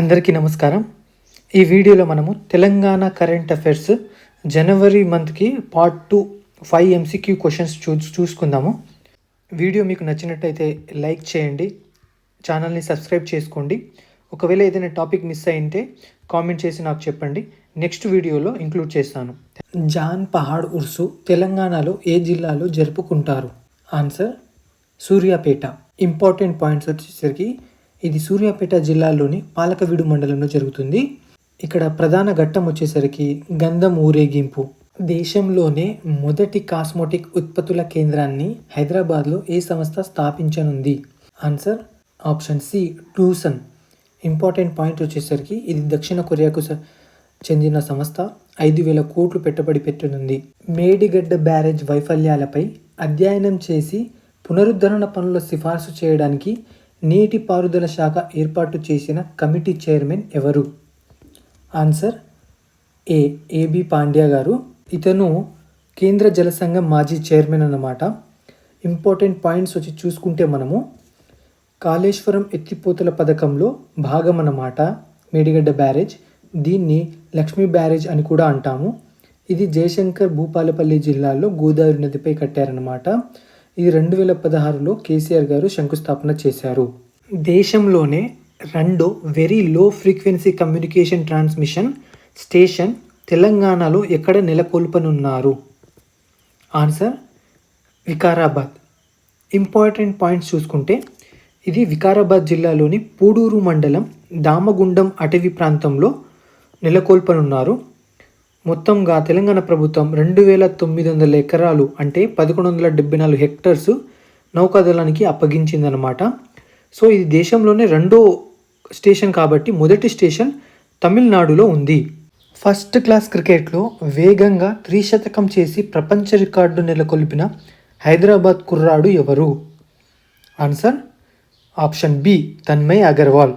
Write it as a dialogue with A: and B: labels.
A: అందరికీ నమస్కారం. ఈ వీడియోలో మనము తెలంగాణ కరెంట్ అఫైర్స్ జనవరి మంత్కి part two five MCQ questions చూ చూసుకుందాము. వీడియో మీకు నచ్చినట్టయితే లైక్ చేయండి ఛానల్ని సబ్స్క్రైబ్ చేసుకోండి. ఒకవేళ ఏదైనా టాపిక్ మిస్ అయింటే కామెంట్ చేసి నాకు చెప్పండి. నెక్స్ట్ వీడియోలో ఇంక్లూడ్ చేస్తాను. జాన్ పహాడ్ ఉర్సు తెలంగాణలో ఏ జిల్లాలో జరుపుకుంటారు? ఆన్సర్ సూర్యాపేట. ఇంపార్టెంట్ పాయింట్స్ వచ్చేసరికి ఇది సూర్యాపేట జిల్లాలోని పాలకవీడు మండలంలో జరుగుతుంది. ఇక్కడ ప్రధాన ఘట్టం వచ్చేసరికి గంధం ఊరేగింపు. దేశంలోనే మొదటి కాస్మోటిక్ ఉత్పత్తుల కేంద్రాన్ని హైదరాబాద్లో ఏ సంస్థ స్థాపించనుంది? ఆన్సర్ ఆప్షన్ సి టూసన్ ఇంపార్టెంట్ పాయింట్ వచ్చేసరికి ఇది దక్షిణ కొరియాకు చెందిన సంస్థ. ఐదు వేల కోట్లు పెట్టుబడి పెట్టనుంది. మేడిగడ్డ బ్యారేజ్ వైఫల్యాలపై అధ్యయనం చేసి పునరుద్ధరణ పనుల సిఫార్సు చేయడానికి నీటిపారుదల శాఖ ఏర్పాటు చేసిన కమిటీ చైర్మన్ ఎవరు? Answer A. A B Pandya గారు. ఇతను కేంద్ర జల సంఘం మాజీ చైర్మన్ అన్నమాట. ఇంపార్టెంట్ పాయింట్స్ వచ్చి చూసుకుంటే మనము కాళేశ్వరం ఎత్తిపోతల పథకంలో భాగం అన్నమాట. మేడిగడ్డ బ్యారేజ్. దీన్ని లక్ష్మీ బ్యారేజ్ అని కూడా అంటాము. ఇది జయశంకర్ భూపాలపల్లి జిల్లాలో గోదావరి నదిపై కట్టారన్నమాట. ఇది రెండు వేల పదహారులో కేసీఆర్ గారు శంకుస్థాపన చేశారు. దేశంలోనే రెండో very low frequency communication transmission station తెలంగాణలో ఎక్కడ నెలకొల్పనున్నారు? ఆన్సర్ వికారాబాద్. ఇంపార్టెంట్ పాయింట్స్ చూసుకుంటే ఇది వికారాబాద్ జిల్లాలోని పూడూరు మండలం దామగుండం అటవీ ప్రాంతంలో నెలకొల్పనున్నారు. మొత్తంగా తెలంగాణ ప్రభుత్వం రెండు వేల తొమ్మిది వందల ఎకరాలు అంటే పదకొండు వందల డెబ్బై నాలుగు హెక్టర్స్ నౌకాదళానికి అప్పగించిందనమాట సో ఇది దేశంలోనే రెండో స్టేషన్ కాబట్టి మొదటి స్టేషన్ తమిళనాడులో ఉంది. ఫస్ట్ క్లాస్ క్రికెట్లో వేగంగా త్రిశతకం చేసి ప్రపంచ రికార్డు నెలకొల్పిన హైదరాబాద్ కుర్రాడు ఎవరు? Answer option B Tanmay Agarwal.